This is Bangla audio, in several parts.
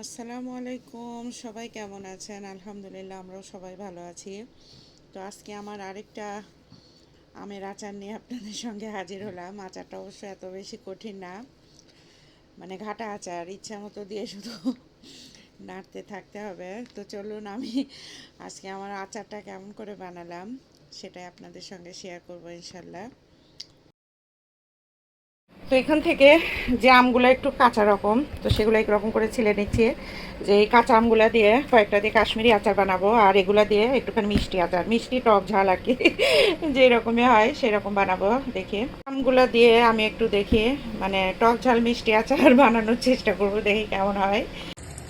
আসসালামু আলাইকুম। সবাই কেমন আছেন? আলহামদুলিল্লাহ, আমরাও সবাই ভালো আছি। তো আজকে আমার আরেকটা আমের আচার নিয়ে আপনাদের সঙ্গে হাজির হলাম। আচারটা অবশ্য এত বেশি কঠিন না। মানে ঘাটা আচার, ইচ্ছা মতো দিয়ে শুধু নাড়তে থাকতে হবে। তো চলুন, আমি আজকে আমার আচারটা কেমন করে বানালাম সেটাই আপনাদের সঙ্গে শেয়ার করব ইনশাল্লাহ। তো এখান থেকে যে আমগুলো একটু কাঁচা রকম, তো সেগুলো একরকম করে ছিলে নিচ্ছি। যে এই কাঁচা আমগুলো দিয়ে কয়েকটা দিয়ে কাশ্মীরি আচার বানাবো, আর এগুলো দিয়ে একটুখানি মিষ্টি আচার, মিষ্টি টক ঝাল আর কি। যে রকমই হয় সেরকম বানাবো, দেখি। আমগুলো দিয়ে আমি একটু দেখি মানে টক ঝাল, মিষ্টি আচার বানানোর চেষ্টা করব, দেখি কেমন হয়।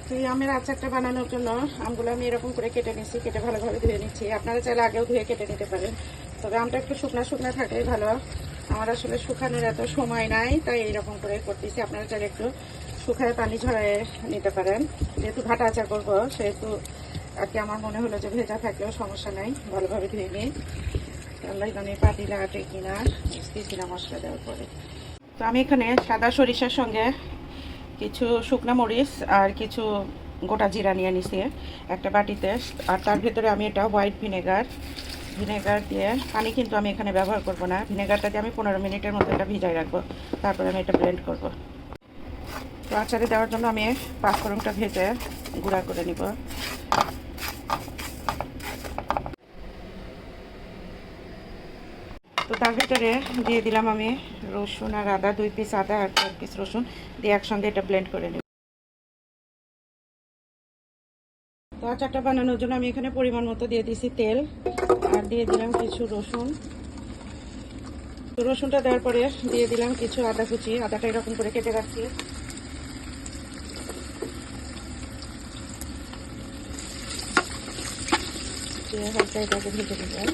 তো এই আমের আচারটা বানানোর জন্য আমগুলো আমি এরকম করে কেটে নিচ্ছি, কেটে ভালোভাবে ধুয়ে নিচ্ছি। আপনারা চাইলে আগেও ধুয়ে কেটে নিতে পারেন। তবে আমটা একটু শুকনা শুকনা থাকলেই ভালো। আমার আসলে শুকানোর এত সময় নাই, তাই এইরকম করে করতেছি। আপনারা চাইলে একটু শুকায় পানি ঝরায় নিতে পারেন। যেহেতু ঘাটা আচার করব, সেহেতু আর কি আমার মনে হলো যে ভেজা থাকলেও সমস্যা নাই, ভালোভাবে ধুয়ে নিই। আল্লাহ পাতিলা আটে কিনা দিয়েছিলাম মশলা দেওয়ার পরে। তো আমি এখানে সাদা সরিষার সঙ্গে কিছু শুকনা মরিচ আর কিছু গোটা জিরা নিয়ে নিছি একটা বাটিতে। আর তার ভেতরে আমি এটা হোয়াইট ভিনেগার ভিনেগার দিয়ে পানি কিন্তু আমি এখানে ব্যবহার করব না। ভিনেগারটা দিয়ে আমি পনেরো মিনিটের মতো এটা ভিজাই রাখব। তারপরে আমি এটা ব্লেন্ড করব। তো আচারে দেওয়ার জন্য আমি পাঁচফোড়নটা ভেজে গুঁড়া করে নিব। তো তার ভিতরে দিয়ে দিলাম আমি রসুন আর আদা, দুই পিস আদা আর চার পিস রসুন দিয়ে একসঙ্গে এটা ব্লেন্ড করে নেব। তো আচারটা বানানোর জন্য আমি এখানে পরিমাণ মতো দিয়ে দিয়েছি তেল। আর দিয়ে দিলাম কিছু রসুন। রসুনটা দেওয়ার পরে দিয়ে দিলাম কিছু আদা কুচি। আদাটা এরকম করে কেটে রাখছি। হালকা এটাকে ভেজে দিলাম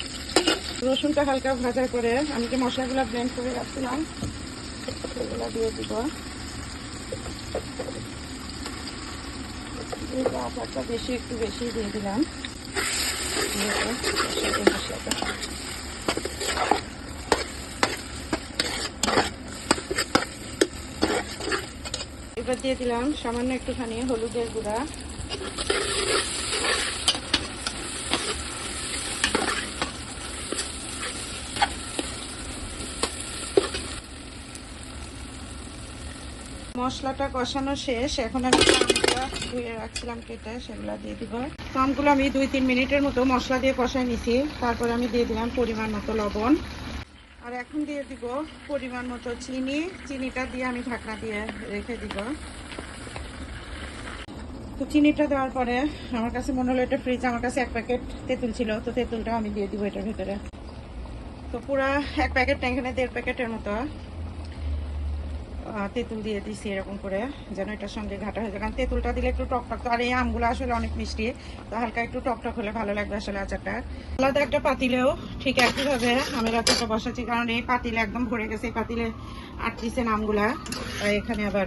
রসুনটা হালকা ভাজা করে আমি যে মশলাগুলো ব্লেন্ড করে রাখছিলাম, সেগুলো দিয়ে দিব। বেশি একটু বেশি দিয়ে দিলাম। এবার দিয়ে দিলাম সামান্য একটুখানি হলুদের গুঁড়া। মশলাটা কষানো শেষ। এখন আমি ধুয়ে রাখছিলাম কেটে, সেগুলো দিয়ে দিব। তো আমি দুই তিন মিনিটের মতো মশলা দিয়ে কষাই নিছি। তারপরে আমি দিয়ে দিলাম পরিমাণ মতো লবণ। আর এখন দিয়ে দিব পরিমাণ মতো চিনি। চিনিটা দিয়ে আমি ঢাকনা দিয়ে রেখে দিব। তো চিনিটা দেওয়ার পরে আমার কাছে মনে হলো, এটা ফ্রিজ আমার কাছে এক প্যাকেট তেঁতুল ছিল। তো তেঁতুলটা আমি দিয়ে দিব এটার ভিতরে। তো পুরা এক প্যাকেট এখানে দেড় প্যাকেটের মতো। তেঁতুল দিয়ে দিছি এরকম করে, যেন এটার সঙ্গে ঘাটা হয়ে যায়। কারণ তেঁতুলটা দিলে একটু টক টক আর এই আমগুলো আসলে অনেক মিষ্টি, তো হালকা একটু টক টক হলে ভালো লাগবে আসলে আচারটা। আলাদা একটা পাতিলেও ঠিক একইভাবে আমের আচারটা বসাচ্ছি, কারণ এই পাতিলে একদম ভরে গেছে, এই পাতিলে আটত্রিশের আমগুলা তাই এখানে আবার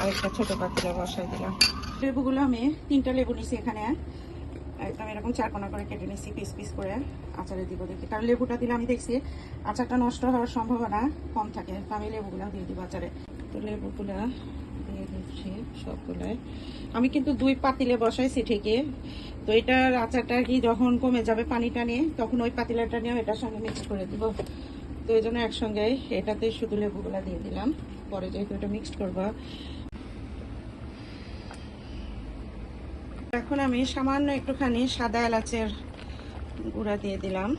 আরেকটা ছোট পাতিলে বসাই দিলাম। লেবুগুলো আমি তিনটা লেবু নিছি এখানে। একদম এরকম চারকোনা করে কেটে নিচ্ছি, পিস পিস করে আচারে দিব দেখি। কারণ লেবুটা দিলে আমি দেখছি আচারটা নষ্ট হওয়ার সম্ভাবনা কম থাকে, তো আমি লেবুগুলো দিয়ে দিব আচারে। তো লেবুগুলো দিয়ে দিচ্ছি সবগুলোয় আমি কিন্তু দুই পাতিলে বসাইছি ঠিকই, তো এটার আচারটা কি যখন কমে যাবে পানিটা নিয়ে, তখন ওই পাতিলাটা নিয়ে এটার সঙ্গে মিক্স করে দিব। তো এই জন্য একসঙ্গে এটাতে শুধু লেবুগুলো দিয়ে দিলাম। পরে যেহেতু এটা মিক্সড করব এখন আমি সামান্য একটুখানি সাদা এলাচের গুঁড়া দিয়ে দিলাম।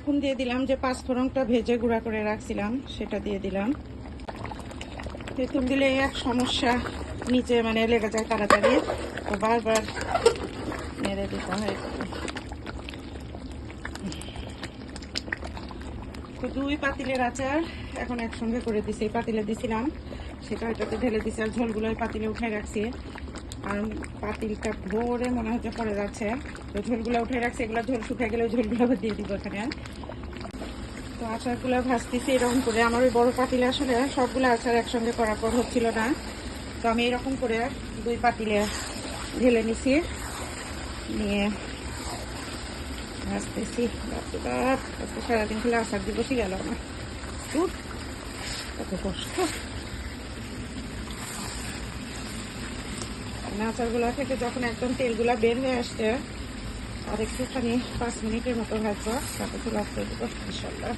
এখন দিয়ে দিলাম যে পাঁচফোড়নটা ভেজে গুঁড়া করে রাখছিলাম, সেটা দিয়ে দিলাম। তেঁতুল দিলে এক সমস্যা, নিচে মানে লেগে যায় তাড়াতাড়ি। তো বারবার মেরে দিতে হয়। তো দুই পাতিলের আচার এখন একসঙ্গে করে দিছি। এই পাতিলে দিছিলাম, সেটা ওইটাতে ঢেলে দিছি আর ঝোলগুলো পাতিলে উঠে রাখছি আর পাতিলটা ভোরে মনে হচ্ছে পড়ে যাচ্ছে। তো ঝোলগুলো উঠে রাখছে, এগুলো ঝোল শুকে গেলে ঝোলগুলো আবার দিয়ে দিব এখানে। তো আচারগুলো ভাজতেছি এরকম করে। আমার ওই বড় পাতিলে আসলে সবগুলো আচার একসঙ্গে করার পর হচ্ছিল না। তো আমি এরকম করে দুই পাতিলে ঢেলে নিছি। নিয়ে ভাজতেছি। সারাদিন খেলে আচার দিয়ে বসে গেল আমার। কত কষ্ট। আচারগুলা থেকে যখন একদম তেলগুলা বের হয়ে আসছে, আর একটুখানি পাঁচ মিনিটের মতো ভাজবো তারপর চলে আসতে দেবো ইনশাল্লাহ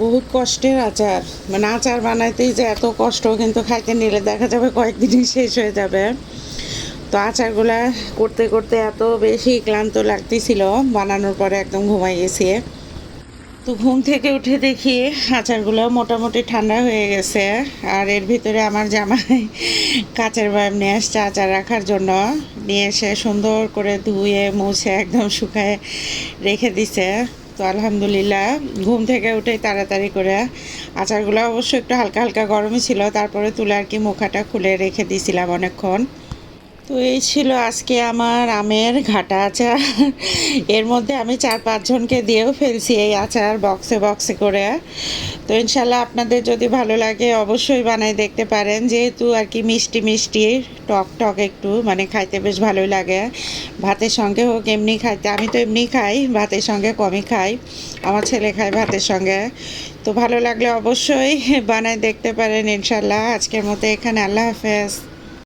বহুত কষ্টের আচার। মানে আচার বানাইতেই যে এত কষ্ট, কিন্তু খাইতে নিলে দেখা যাবে কয়েকদিনই শেষ হয়ে যাবে। তো আচারগুলা করতে করতে এত বেশি ক্লান্ত লাগতেছিল, বানানোর পরে একদম ঘুমাই গেছি। তো ঘুম থেকে উঠে দেখি আচারগুলো মোটামুটি ঠান্ডা হয়ে গেছে। আর এর ভিতরে আমার জামাই কাচের বয়াম নিয়ে আসছে আচার রাখার জন্য। নিয়ে এসে সুন্দর করে ধুয়ে, মুছে, একদম শুকায় রেখে দিছে। তো আলহামদুলিল্লাহ, ঘুম থেকে উঠেই তাড়াতাড়ি করে আচারগুলো অবশ্য একটু হালকা হালকা গরমই ছিল, তারপরে তুলে আর কি মুখাটা খুলে রেখে দিয়েছিলাম অনেকক্ষণ। তো এই ছিল আজকে আমার আমের ঘাটা আচার। এর মধ্যে আমি চার পাঁচজনকে দিয়েও ফেলছি এই আচার বক্সে বক্সে করে। তো ইনশাল্লাহ আপনাদের যদি ভালো লাগে অবশ্যই বানাই দেখতে পারেন। যেহেতু আর কি মিষ্টি মিষ্টি, টক টক একটু মানে খাইতে বেশ ভালোই লাগে। ভাতের সঙ্গে হোক এমনি খাইতে, আমি তো এমনি খাই, ভাতের সঙ্গে কমই খাই। আমার ছেলে খায় ভাতের সঙ্গে। তো ভালো লাগলে অবশ্যই বানাই দেখতে পারেন ইনশাল্লাহ। আজকের মতো এখানে, আল্লাহ হাফেজ।